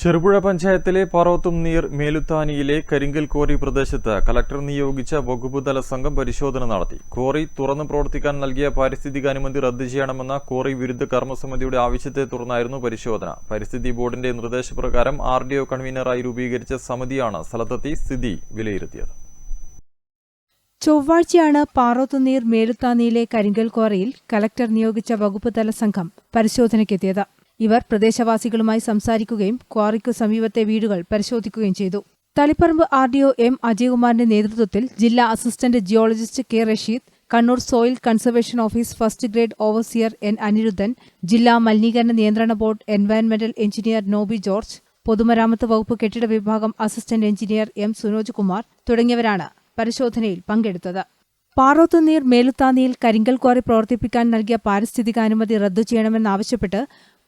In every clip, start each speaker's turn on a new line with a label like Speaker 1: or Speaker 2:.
Speaker 1: ചെറുപുഴ പഞ്ചായത്തിലെ പറോത്തും നീർ മേലുത്താനിയിലെ കരിങ്കൽ കോറി പ്രദേശത്ത് കലക്ടർ നിയോഗിച്ച വകുപ്പുതല സംഘം പരിശോധന നടത്തി. കോറി തുറന്നു പ്രവർത്തിക്കാൻ നൽകിയ പാരിസ്ഥിതിക അനുമതി റദ്ദു ചെയ്യണമെന്ന കോറി വിരുദ്ധ കർമ്മസമിതിയുടെ ആവശ്യത്തെ തുടർന്നായിരുന്നു പരിശോധന. പരിസ്ഥിതി ബോർഡിന്റെ നിർദ്ദേശപ്രകാരം ആർ ഡി ഒ കൺവീനറായി രൂപീകരിച്ച സമിതിയാണ് സ്ഥലത്തെത്തി സ്ഥിതി വിലയിരുത്തിയത്.
Speaker 2: ചൊവ്വാഴ്ചയാണ് പാറോത്തുനീർ മേലുത്താനിയിലെ കരിങ്കൽ ക്വാറിയിൽ കലക്ടർ നിയോഗിച്ച വകുപ്പ് തല സംഘം പരിശോധനയ്ക്കെത്തിയത്. ഇവർ പ്രദേശവാസികളുമായി സംസാരിക്കുകയും ക്വാറിക്കു സമീപത്തെ വീടുകൾ പരിശോധിക്കുകയും ചെയ്തു. Taliparamba R D O M അജയകുമാറിന്റെ നേതൃത്വത്തിൽ ജില്ലാ assistant geologist K Rasheed Kannur soil conservation office first grade overseer N Aniruddhan ജില്ലാ മലിനീകരണ നിയന്ത്രണ ബോർഡ് എൻവയൺമെന്റൽ എഞ്ചിനീയർ നോബി ജോർജ് പൊതുമരാമത്ത് വകുപ്പ് കെട്ടിട വിഭാഗം assistant engineer M Sunoj Kumar തുടങ്ങിയവരാണ് പരിശോധനയിൽ പങ്കെടുത്തത്. പാറോത്തുനീർ മേലുത്താനിയിൽ കരിങ്കൽ ക്വാറി പ്രവർത്തിപ്പിക്കാൻ നൽകിയ പാരിസ്ഥിതികാനുമതി റദ്ദു ചെയ്യണമെന്നാവശ്യപ്പെട്ട്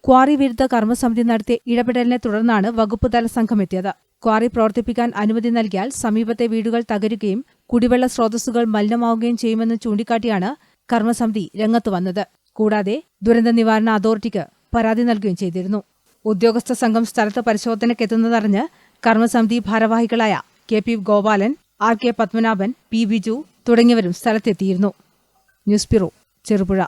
Speaker 2: ക്വാറി വിരുദ്ധ കർമ്മസമിതി നടത്തിയ ഇടപെടലിനെ തുടർന്നാണ് വകുപ്പുതല സംഘം എത്തിയത്. ക്വാറി പ്രവർത്തിപ്പിക്കാൻ അനുമതി നൽകിയാൽ സമീപത്തെ വീടുകൾ തകരുകയും കുടിവെള്ള സ്രോതസ്സുകൾ മലിനമാവുകയും ചെയ്യുമെന്ന് ചൂണ്ടിക്കാട്ടിയാണ് കർമ്മസമിതി രംഗത്ത് വന്നത്. കൂടാതെ ദുരന്ത നിവാരണ അതോറിറ്റിക്ക് പരാതി നൽകുകയും ചെയ്തിരുന്നു. ഉദ്യോഗസ്ഥ സംഘം സ്ഥലത്ത് പരിശോധനയ്ക്കെത്തുന്നതറിഞ്ഞ് കർമ്മസമിതി ഭാരവാഹികളായ K P Gopalan R K Padmanabhan P Biju തുടങ്ങിയവരും സ്ഥലത്തെത്തിയിരുന്നു. News bureau Cherupuzha.